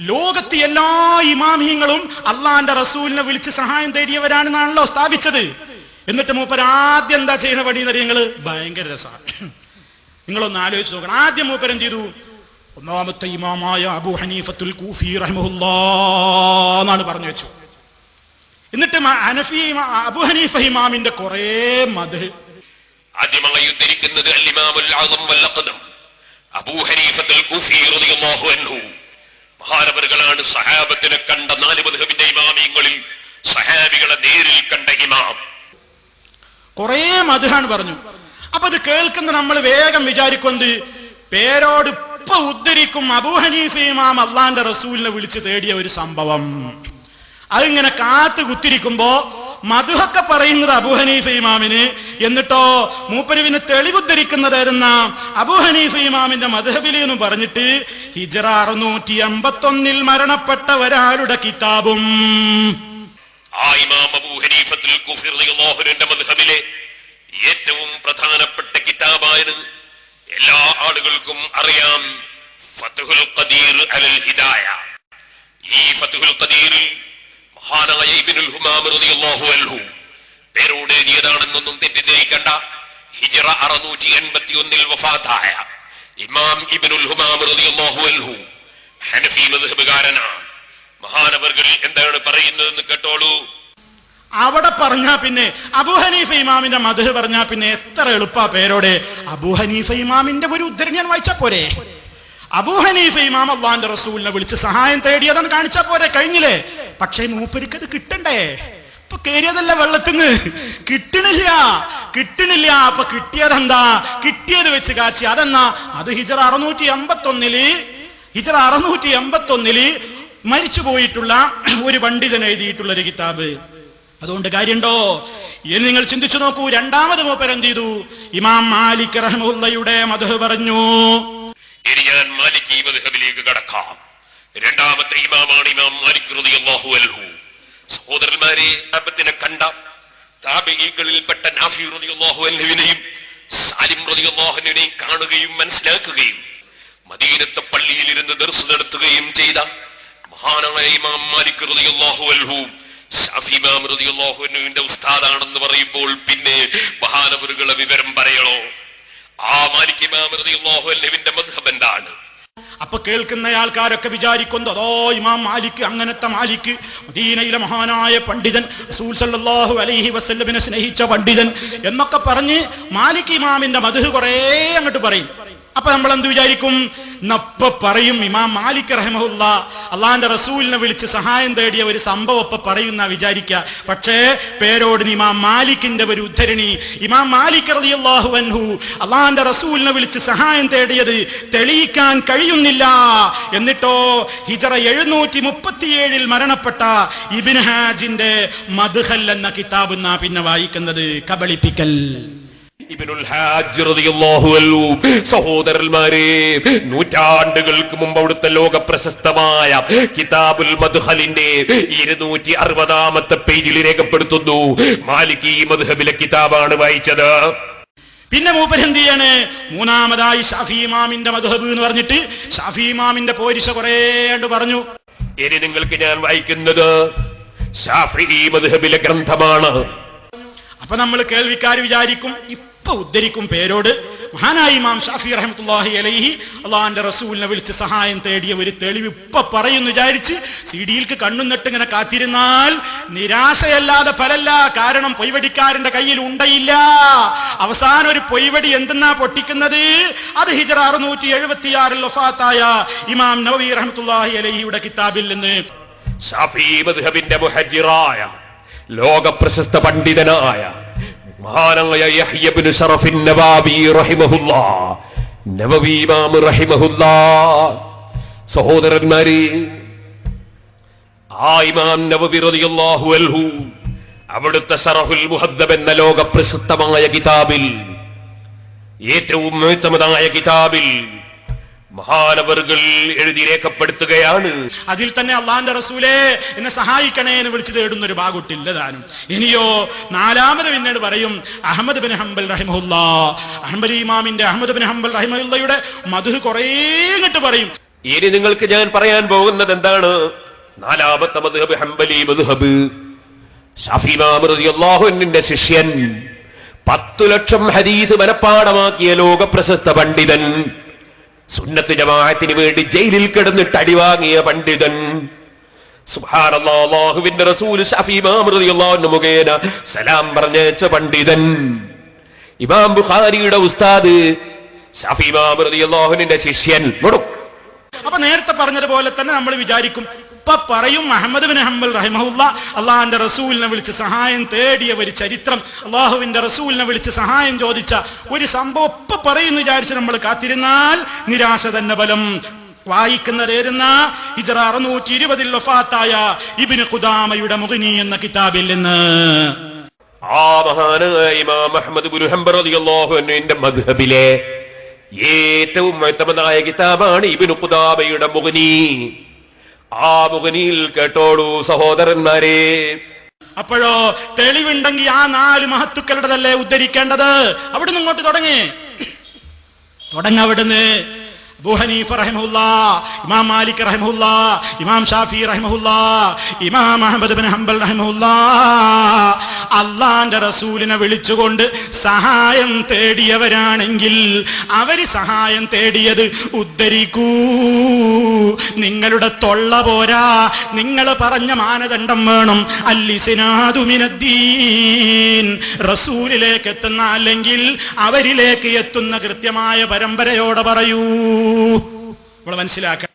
ലോകത്ത് എല്ലാ ഇമാമിയങ്ങളും അള്ളാന്റെ റസൂലിനെ വിളിച്ച് സഹായം തേടിയവരാണെന്നാണല്ലോ സ്ഥാപിച്ചത്. എന്നിട്ട് മൂപ്പർ ആദ്യം എന്താ ചെയ്യണ പടി എന്നറിയങ്ങൾ ഭയങ്കര രസമാണ് നിങ്ങളൊന്ന് ആലോചിച്ച് നോക്കണം. ആദ്യം മൂപ്പരം ചെയ്തു? ഒന്നാമത്തെ ഇമാമായ അബു ഹനീഫത്തുൽ കൂഫി റഹ്മുല്ലാ എന്നാണ് പറഞ്ഞു വെച്ചു. എന്നിട്ട് ഹനഫി അബു ഹനീഫ ഇമാമിന്റെ കുറെ മത് ആദ്യമായി ഉദ്ധരിക്കുന്നത് അബൂ ഹനീഫത്തുൽ കൂഫി അൻഹു. മഹാനവറുകളാണ് സഹാബത്തിനെ കണ്ട നാല് മധുഹബിന്റെ ഇമാമിയങ്ങളിൽ സഹാബികളെ നേരിൽ കണ്ട ഇമാം. കുറെ മധുഹാണ് പറഞ്ഞു. അപ്പൊ അത് കേൾക്കുന്ന നമ്മൾ വേഗം വിചാരിക്കുന്നത് പേരോട് ഇപ്പൊ ഉദ്ധരിക്കും അബൂഹനീഫ് ഇമാം അള്ളാന്റെ റസൂലിനെ വിളിച്ച് തേടിയ ഒരു സംഭവം. അതിങ്ങനെ കാത്തു കുത്തിരിക്കുമ്പോ മധുഹൊക്കെ പറയുന്നത് അബൂ ഹനീഫ ഇമാമിന്. എന്നിട്ടോ മൂപ്പരുവിന് തെളിവുദ്ധരിക്കുന്നതായിരുന്ന അബൂ ഹനീഫ ഇമാമിന്റെ മധുഹബിലി എന്ന് പറഞ്ഞിട്ട് ഹിജറ അറുന്നൂറ്റി അമ്പത്തൊന്നിൽ മരണപ്പെട്ട ഒരാളുടെ കിതാബും. ആ ഇമാം അബൂ ഹനീഫത്തുൽ കൂഫി റളിയല്ലാഹുവിന്റെ മദ്ഹബിലെ ഏറ്റവും പ്രധാനപ്പെട്ട കിതാബായിരുന്നു എല്ലാ ആളുകൾക്കും അറിയാം ഫത്ഹുൽ ഖദീർ അലൽ ഹിദായ. ഈ ഫതുഹുൽ ഖദീറിൽ മഹാനായ ഇബ്നുൽ ഹുമാം റളിയല്ലാഹു അൻഹു. പേരോട് എഴുതിയതാണെന്നൊന്നും തെറ്റിദ്ധരിക്കണ്ട. ഹിജറ അറുന്നൂറ്റി എൺപത്തി ഒന്നിൽ വഫാത്തായ ഇമാം ഇബിനുൽ ഹുമാം റളിയല്ലാഹു അൻഹു ഹനഫി മദ്ഹബുകാരനാണ്. മഹാനവർകൾ എന്താണ് പറയുന്നതെന്ന് കേട്ടോളൂ. അവിടെ പറഞ്ഞാ പിന്നെ അബൂ ഹനീഫ ഇമാമിന്റെ മധു പറഞ്ഞാ പിന്നെ എത്ര എളുപ്പാ പേരോടെ. അബൂ ഹനീഫ ഇമാമിന്റെ ഒരു ഉദ്ധരണി ഞാൻ വായിച്ചാ പോരെ? അബൂ ഹനീഫ ഇമാം അള്ളാന്റെ റസൂലിനെ വിളിച്ച് സഹായം തേടിയതാണ് കാണിച്ചാ പോരെ കഴിഞ്ഞില്ലേ? പക്ഷേ മൂപ്പരിക്ക് അത് കിട്ടണ്ടേ? ഇപ്പൊ കേറിയതല്ല വെള്ളത്തിന്ന്. കിട്ടണില്ല. കിട്ടണില്ല. അപ്പൊ കിട്ടിയതെന്താ? കിട്ടിയത് വെച്ച് കാച്ചി. അതെന്നാ? അത് ഹിജറ അറുന്നൂറ്റി എൺപത്തൊന്നിൽ ഹിജറ അറുന്നൂറ്റി എൺപത്തൊന്നിൽ മരിച്ചുപോയിട്ടുള്ള ഒരു പണ്ഡിതൻ എഴുതിയിട്ടുള്ള ഒരു കിതാബ്. അതുകൊണ്ട് കാര്യണ്ടോ? ഇനി നിങ്ങൾ ചിന്തിച്ചു നോക്കൂ. രണ്ടാമത് മൂപ്പരെന്ത് ചെയ്തു? ഇമാം മാലിക് റഹ്മുള്ളയുടെ മധു പറഞ്ഞു. ഇനി ഞാൻ മാലിക് ഈ മദ്ഹബിലേക്ക് കടക്കാം. രണ്ടാമത്തെ ഇമാമാണ് ഇമാം മാലിക് റളിയല്ലാഹു അൻഹു. സഹോദരന്മാരെ അബത്തിനെ കണ്ട താബിഈകളിൽപ്പെട്ട നാഫി റളിയല്ലാഹു അൻഹുവിനെയും സാലിം റളിയല്ലാഹു അൻഹുവിനെയും കാണുകയും മനസ്സിലാക്കുകയും മദീനത്തെ പള്ളിയിൽ ഇരുന്ന് ദർസ് നടത്തുകയും ചെയ്ത മഹാനായ ഇമാം മാലിക് റളിയല്ലാഹു അൻഹു ഷാഫി ഇമാം റളിയല്ലാഹു അൻഹുവിന്റെ ഉസ്താദാണെന്ന് പറയുമ്പോൾ പിന്നെ മഹാനവറുകളെ വിവരം പറയണോ? ആ മാലിക് ഇമാം റളിയല്ലാഹു മദ്ഹബ് എന്താണ്? അപ്പൊ കേൾക്കുന്ന ആൾക്കാരൊക്കെ വിചാരിക്കുന്നു അതോ ഇമാം മാലിക് അങ്ങനത്തെ മാലിക് മദീനയിലെ മഹാനായ പണ്ഡിതൻ റസൂൽ സല്ലല്ലാഹു അലൈഹി വസല്ലമിനെ സ്നേഹിച്ച പണ്ഡിതൻ എന്നൊക്കെ പറഞ്ഞ് മാലിക് ഇമാമിന്റെ മധു കുറേ അങ്ങോട്ട് പറയും. അപ്പൊ നമ്മൾ എന്ത് വിചാരിക്കും? നപ്പ പറയും ഇമാം മാലിക് റഹമുല്ല അള്ളാന്റെ റസൂലിനെ വിളിച്ച് സഹായം തേടിയ ഒരു സംഭവം ഇപ്പൊ പറയുന്ന വിചാരിക്ക. പക്ഷേ പേരോടിന് ഇമാം മാലിക്കിന്റെ ഒരു ഉദ്ധരണി ഇമാം മാലിക് റളിയല്ലാഹു അൻഹു അള്ളാന്റെ റസൂലിനെ വിളിച്ച് സഹായം തേടിയത് തെളിയിക്കാൻ കഴിയുന്നില്ല. എന്നിട്ടോ ഹിജറ എഴുന്നൂറ്റി മുപ്പത്തിയേഴിൽ മരണപ്പെട്ട ഇബിൻ ഹാജിന്റെ മദ്ഹൽ എന്ന കിതാബ് എന്നാ പിന്നെ വായിക്കുന്നത്. കബളിപ്പിക്കൽ. സഹോദരന്മാരെ നൂറ്റാണ്ടുകൾക്ക് മുമ്പ് അവിടുത്തെ ലോക പ്രശസ്തമായ കിതാബുൽ മദ്ഹലിന്റെ ഇരുന്നൂറ്റി അറുപതാമത്തെ പേജിൽ രേഖപ്പെടുത്തുന്നു. മാലിക് ഈ മദ്ഹബിലെ കിതാബാണ് വായിച്ചത്. പിന്നെ മൂപ്പരെന്ത് ചെയ്യാണ്? മൂന്നാമതായി ഷാഫി ഇമാമിന്റെ മധുഹബ് എന്ന് പറഞ്ഞിട്ട് ഷാഫി ഇമാമിന്റെ പോരിശ കുറേണ്ട് പറഞ്ഞു. ഇനി നിങ്ങൾക്ക് ഞാൻ വായിക്കുന്നത് ഷാഫി മദ്ഹബിലെ ഗ്രന്ഥമാണ്. അപ്പൊ നമ്മൾ കേൾവിക്കാർ വിചാരിക്കും ഇപ്പൊ ഉദ്ധരിക്കും പേരോട്. മഹാനായി ഇമാം ഷാഫി റഹമത്തുല്ലാഹി അലൈഹി അള്ളാഹാന്റെ റസൂലിനെ വിളിച്ച് സഹായം തേടിയ ഒരു തെളിവ് ഇപ്പൊ പറയുന്നു വിചാരിച്ച് സി ഡിയിൽക്ക് കണ്ണും നട്ട് ഇങ്ങനെ കാത്തിരുന്നാൽ നിരാശയല്ലാതെ ഫലല്ല. കാരണം പൊയ്വടിക്കാരന്റെ കയ്യിൽ ഉണ്ടയില്ല. അവസാനം ഒരു പൊയ്വടി എന്തെന്നാ പൊട്ടിക്കുന്നത്? അത് ഹിജറ അറുന്നൂറ്റി എഴുപത്തിയാറിൽ ഒഫാത്തായ ഇമാം നവവി റഹമത്തുല്ലാഹി അലൈഹിയുടെ കിതാബിൽ നിന്ന്. ഷാഫി ലോക പ്രശസ്ത പണ്ഡിതനായ മഹാനായ യഹ്യബ്നു ഷറഫിൻ നവാബി റഹിമഹുല്ല. നവവി ഇമാം റഹിമഹുല്ല. സഹോദരന്മാരെ ആ ഇമാം നവവി റളിയല്ലാഹു അൻഹു അവിടുത്തെ ഷറഹുൽ മുഹദ്ദബ് എന്ന ലോക പ്രശസ്തമായ കിതാബിൽ ഏറ്റവും ഉത്തമതായ കിതാബിൽ മഹാനവറുകൾ എഴുതി രേഖപ്പെടുത്തുകയാണ്. അതിൽ തന്നെ അള്ളാന്റെ റസൂലേ എന്നെ സഹായിക്കണേ എന്ന് വിളിച്ചു തേടുന്ന ഒരു ഭാഗോട്ടില്ല താനും. ഇനിയോ നാലാമത് പിന്നീട് പറയും അഹമ്മദ് ബിൻ ഹംബൽ റഹിമുല്ല അഹമ്മദ് ഇമാമിന്റെ അഹമ്മദ് ബിൻ ഹംബൽ റഹിമുല്ലയുടെ മധു കുറേ ഇങ്ങോട്ട് പറയും. ഇനി നിങ്ങൾക്ക് ഞാൻ പറയാൻ പോകുന്നത് എന്താണ്? നാലാമത്തെ മധുഹബ് ഹംബലി മധുഹബ്. ഷഫിമാമൃതിന്റെ ശിഷ്യൻ പത്തു ലക്ഷം ഹരീത് മനപ്പാടമാക്കിയ ലോകപ്രശസ്ത പണ്ഡിതൻ. സുന്നത്ത് ജമാഅത്തിന് വേണ്ടി ജയിലിൽ കിടന്നിട്ട് അടിവാങ്ങിയ പണ്ഡിതൻ. സുബ്ഹാനല്ലാഹ് അല്ലാഹുവിന്റെ റസൂൽ ഷഫീമാമൃതിയുള്ള മുഖേന സലാം പറഞ്ഞേച്ച പണ്ഡിതൻ. ഇമാം ബുഖാരിയുടെ ഉസ്താദ് ഷഫീമാമൃതിയുള്ളാഹുവിന്റെ ശിഷ്യൻ. അപ്പൊ നേരത്തെ പറഞ്ഞതുപോലെ തന്നെ നമ്മൾ വിചാരിക്കും ഇപ്പൊ പറയും അഹമ്മദ് ബിൻ ഹംബൽ റഹിമഹുല്ല അള്ളാഹിന്റെ റസൂലിനെ വിളിച്ച് സഹായം തേടിയ ഒരു ചരിത്രം. അള്ളാഹുവിന്റെ റസൂലിനെ വിളിച്ച് സഹായം ചോദിച്ച ഒരു സംഭവം ഇപ്പൊ പറയുന്നു വിചാരിച്ച് നമ്മൾ കാത്തിരുന്നാൽ നിരാശ തന്നെ ബലം വായിക്കുന്നതേരുന്ന ഇജറ അറുന്നൂറ്റി ഇരുപതിൽ വഫാത്തായ ഇബിന് കുദാമയുടെ മുഖിനി എന്ന കിതാബിൽ നിന്ന്. ആ മഹാനായ ഇമാം അഹ്മദ് ബിൻ ഹംബൽ റളിയല്ലാഹു മദ്ഹബിലെ ഏറ്റവും മുഅ്തമദായ കിതാബാണ് ഇബ്നു ഖുദാമയുടെ മുഗ്നി. ആ മുഖനിയിൽ കേട്ടോളൂ സഹോദരന്മാരെ. അപ്പോഴോ തെളിവുണ്ടെങ്കിൽ ആ നാല് മഹത്തുക്കളുടെതല്ലേ ഉദ്ധരിക്കേണ്ടത്? അവിടുന്ന് ഇങ്ങോട്ട് തുടങ്ങി. തുടങ്ങ അവിടുന്ന് അബൂ ഇമാം മാലിക് റഹിമഹുല്ല ഇമാം ഷാഫി റഹിമഹുല്ല ഇമാം അഹമ്മദ് ബിൻ ഹംബൽ റഹിമഹുല്ല. അള്ളാന്റെ റസൂലിനെ വിളിച്ചുകൊണ്ട് സഹായം തേടിയവരാണെങ്കിൽ അവർ സഹായം തേടിയത് ഉദ്ധരിക്കൂ. നിങ്ങളുടെ തൊള്ള പോരാ. നിങ്ങൾ പറഞ്ഞ മാനദണ്ഡം വേണം. അല്ലിസിനാദുമിനദ്ദീൻ. റസൂലിലേക്ക് എത്തുന്ന അല്ലെങ്കിൽ അവരിലേക്ക് എത്തുന്ന കൃത്യമായ പരമ്പരയോടെ പറയൂ. നമ്മൾ മനസ്സിലാക്കണം.